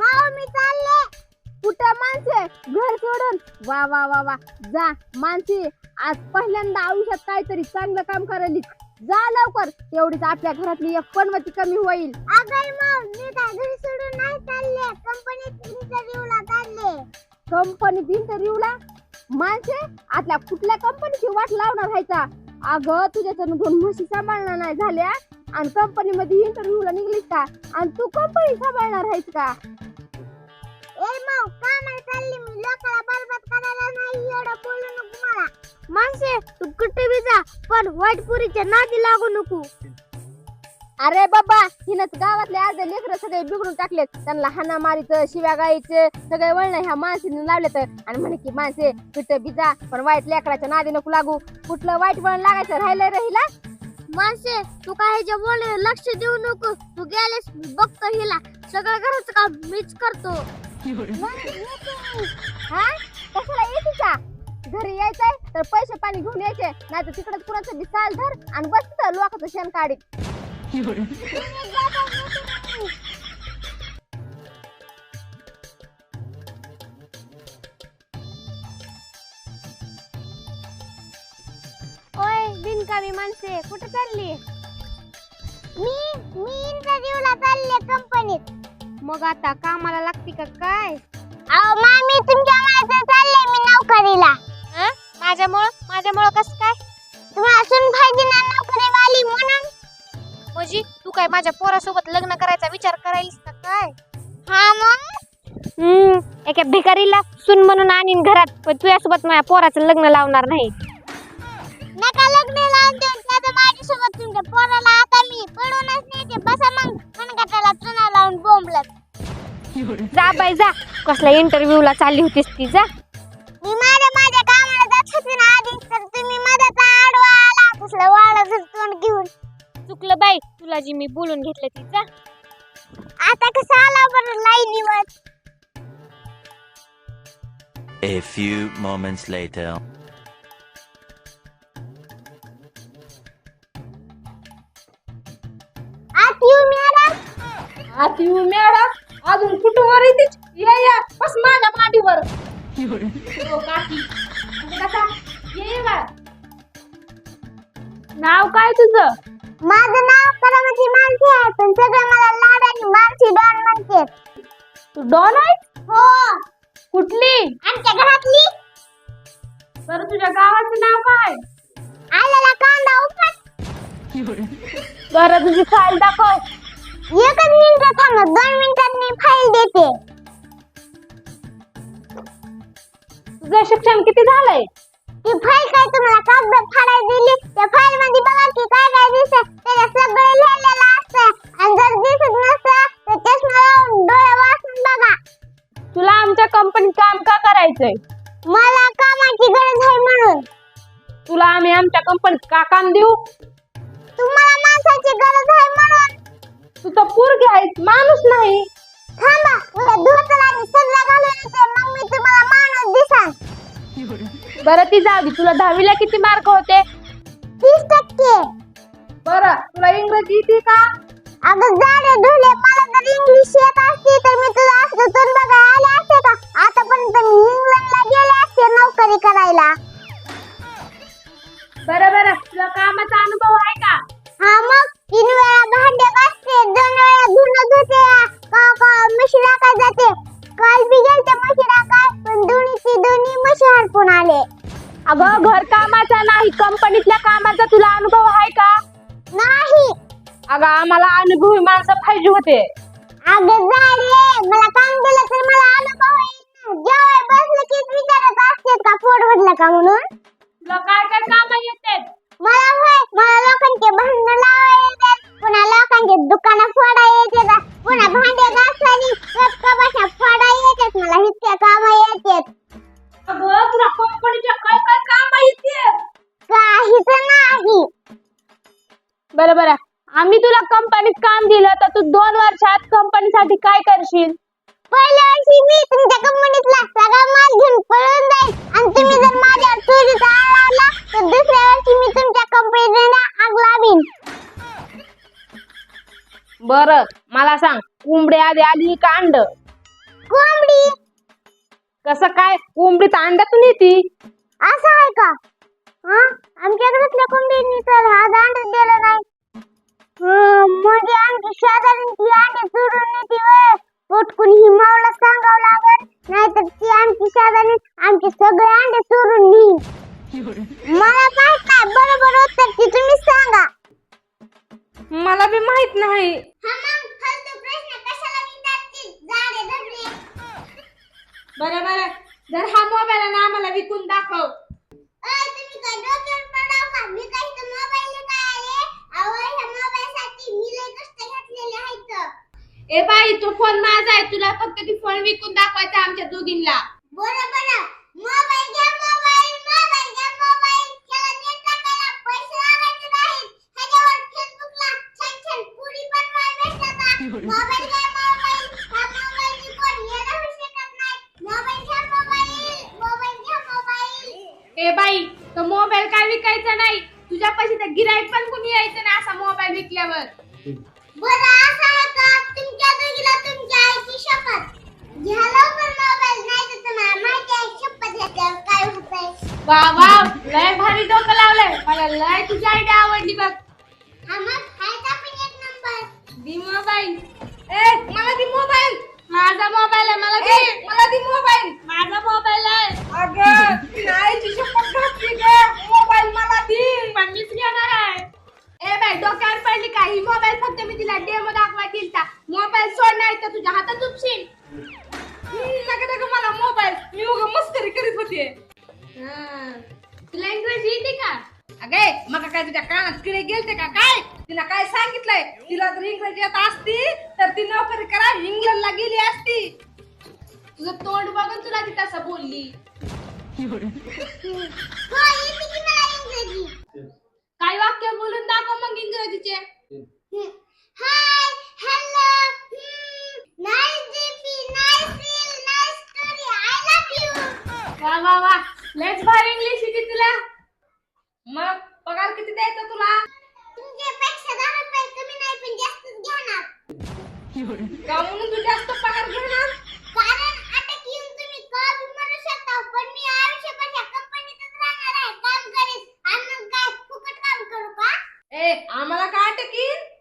माव मी चालले. कुठं माणसे? घर सोडून. वा वा वा वा. जा माणसे. आज पहिल्यांदा आयुष्यात काहीतरी चांगलं काम करायली. जा लवकर. तेवढीच आपल्या घरातली एक पनवती कमी होईल. अगं माव मी काय घरी सोडून नाही चालले. कंपनीत इंटरव्ह्यूला चालले. कंपनीत इंटरव्ह्यूला माणसे आतल्या कुठल्या कंपनीची वाट लावणार व्हायचा अगं तुझ्याच्यानं दोन म्हशी सांभाळणार नाही झाल्या. आणि कंपनीमध्ये इंटरव्ह्यूला निघलीस का? आणि तू कंपनी सांभाळणार आहेस का? ए माव कामाला चालले मी लोकाला बरबाद करायला नाही एवढं बोलू नको मला. माणसे तू कुठे बी जा पण वाईट पुरीच्या नादी लागू नको. अरे बाबा हिनच गावातले अर्धे लेकरं सगळे बिघडून टाकलेत. त्यांना हाना मारीचं शिव्या गायचं सगळे वळण ह्या माणसीने लावलेत. आणि म्हणे की माणसे पिठ बिजा पण वाईट लेकराच्या नादी नको लागू. कुठलं वाईट वळण लागायचं राहिलं राहिला माणसे तू काय बोलण्यावर लक्ष देऊ नको. तू गेलेस बघतो हिला सगळं घराचं काम मीच करतो. हा? कशाला येते का घरी यायचंय तर पैसे पाणी घेऊन यायचे. नाही तर तिकडे कुणाचं चाल धर आणि बस लोकांचं शेण काढीत बिनकामी माणसे कुठे चालली? मी मी इंटरव्ह्यूला चालले कंपनीत मग आता कामाला लागते का काय? अहो मामी तुमच्या माझं चालले मी नोकरीला. माझ्यामुळं? माझ्यामुळं कसं काय? तुम्हाला सुन पाहिजे ना नोकरीवाली म्हणून. म्हणजे तू काय माझ्या पोरासोबत लग्न करायचा विचार करायलीस का काय? हा मग? हम्म एका भिकारीला सुन म्हणून आणीन घरात. पण तुझ्यासोबत माझ्या पोराचं लग्न लावणार नाही. लग्न लावून देऊन त्याचं माझ्यासोबत तुमच्या पोराला आता मी पडूनच नाही ते बसा मग मनगटाला चुना लावून बोंबलत. जा बाई जा. कसल्या इंटरव्ह्यूला चालली होतीस ती जा. मी माझ्या माझ्या कामाला जात होते ना आधी तर तुम्ही मदत आडवा आला. कसलं वाळा तोंड घेऊन. चुकलं बाई. तुला जी मी बोलून घेतलं ती जा. आता कसं आला बरं लाईनीवर? A few moments later. आती मॅडम अजून कुठं वर येते या या. बस माझ्या मांडीवर. हो, काकी. म्हणजे कसा? ये, ये बाळा. नाव काय तुझं? माझं नाव करामती माणसे आहे. पण सगळं मला लाडाने माणसी डॉन म्हणते. तू डॉन आहे हो. कुठली? आमच्या घरातली. बरं तुझ्या गावाचं नाव काय? आलेला कांदा उपट. बरं तुझी फाईल दाखव. एकच मिनिट थांबा दोन मिनिटात मी फाईल देते. तुझं शिक्षण किती झालंय? ती फाईल काय तुम्हाला कागद फाडायला दिली? त्या फाईल मध्ये बघा की काय काय दिसत त्याच्यात सगळं लिहिलेलं असतं आणि जर दिसत नसतं तर चष्मा लावून डोळे वाचून बघा. तुला आमच्या कंपनीत काम का करायचंय? मला कामाची गरज आहे म्हणून. तुला आम्ही आमच्या कंपनीत का काम देऊ? माणूस नाही. थांबा उद्या धोतर आणि सल्ला घालून येते मग मी तुम्हाला माणूस दिसान बरं ती जाऊ दे. तुला दहावीला किती मार्क होते? तीस टक्के. बरं तुला इंग्रजी येते का? अगं जाडे ढोले मला जर इंग्लिश येत असती तर मी तुला असं तोंड बघायला आले असते का? आतापर्यंत मी इंग्लंडला गेले असते नोकरी करायला. बरं बरं. तुला कामाचा अनुभव आहे का? नाही कंपनीतल्या कामाचा तुला अनुभव आहे का? नाही. अगं आम्हाला अनुभवी माणसं पाहिजे होते. अगं जाडे मला काम दिलं तर मला अनुभव येईल ना जेव्हा बसलं की विचारत का? पोट भरलं का म्हणून? तुला काय काय काम येते मला होय. मला लोकांचे भांडण बरं बरं. आम्ही तुला कंपनीत काम दिलं तर तू दोन वर्षात कंपनीसाठी काय करशील? पहिल्या वर्षी मी तुमच्या कंपनीतला सगळा माल घेऊन पळून जाईल. आणि तुम्ही जर माझ्यावर चोरीचा आळ लावला तर दुसऱ्या वर्षी मी तुमच्या कंपनीला आग लावीन. बरं मला सांग कोंबडी आधी आली का अंड? कोंबडी? कसं काय? कोंबडी तर अंड्यातून येते असं आहे का? हा? आमच्याकडे कोंबडीनी तर हा दांड माहीत नाही. बरं बरं. जर हा मोबाईल आहे ना आम्हाला विकून दाखव. ए बाई तो फोन माझा आहे. तुला फक्त ती फोन विकून दाखवायचा आमच्या दोघींना. बरं बरं मोबाईल घ्या मोबाईल मोबाईल घ्या मोबाईल त्याला नेट टाकायला पैसे लागायचे नाहीत ह्याच्यावर फेसबुकला छान छान पुरी बनवायला भेटतात मोबाईल घ्या मोबाईल हा मोबाईल मी कोण येणं होऊ शकत नाही मोबाईल घ्या मोबाईल मोबाईल घ्या मोबाईल ए बाई तो मोबाईल काय विकायचा नाही. तुझ्यापाशी तर गिराईक पण कुणी यायचं नाही असा मोबाईल विकल्यावर. बरं असं आहे का? तुमच्या दोघीला तुमच्या आईची शपथ. घ्या लवकर मोबाईल नाही तर तुम्हाला माहिती आहे शपथ घेतल्यावर काय होतंय. वा वा लय भारी डोकं लावलंय. मला लय तुझी आयडिया आवडली बघ. हा मग? दी मोबाईल. ए मला दी मोबाईल. माझा मोबाईल आहे मला दे. मला दी मोबाईल. माझा मोबाईल आहे. अगं आईची शपथ घातली ग. मोबाईल मला दे. पण मीच घेणार आहे. ए बाई डोक्यावर पडली का? ही मोबाईल फक्त मी तिला डेमो दाखवाय दिलता मोबाईल सोड नाही तर तुझ्या हातात उपशील नका नका मला मोबाईल. मी उगा मस्करी करीत होते. तुला इंग्रजी येते का? अगे मग काय तुझ्या कानात किडे गेलते का? काय? तिला काय सांगितलंय? तिला जर इंग्रजी येत असती तर ती नोकरी करा इंग्लंडला गेली असती. तुझं तोंड बघून तुला ती तसं बोलली हो येते की मला इंग्रजी काय वाक्य बोलून दाखव मग इंग्रजीचे hi hello nice GP nice reel nice story I love you वा वा वा लेट्स भारी इंग्लिश येते तुला मग पगार किती द्यायचा तुला? तुमच्यापेक्षा दहा रुपये कमी नाही पण जास्तच घेणार. का म्हणून तू जास्त पगार घेणार? कारण अटक येऊन तुम्ही कधी मरू शकता पण मी आयुष्यभर या कंपनीतच राहणार आहे. काम करीत आणि मग काय फुकट काम करू का? ए आम्हाला काय अटकीन बरं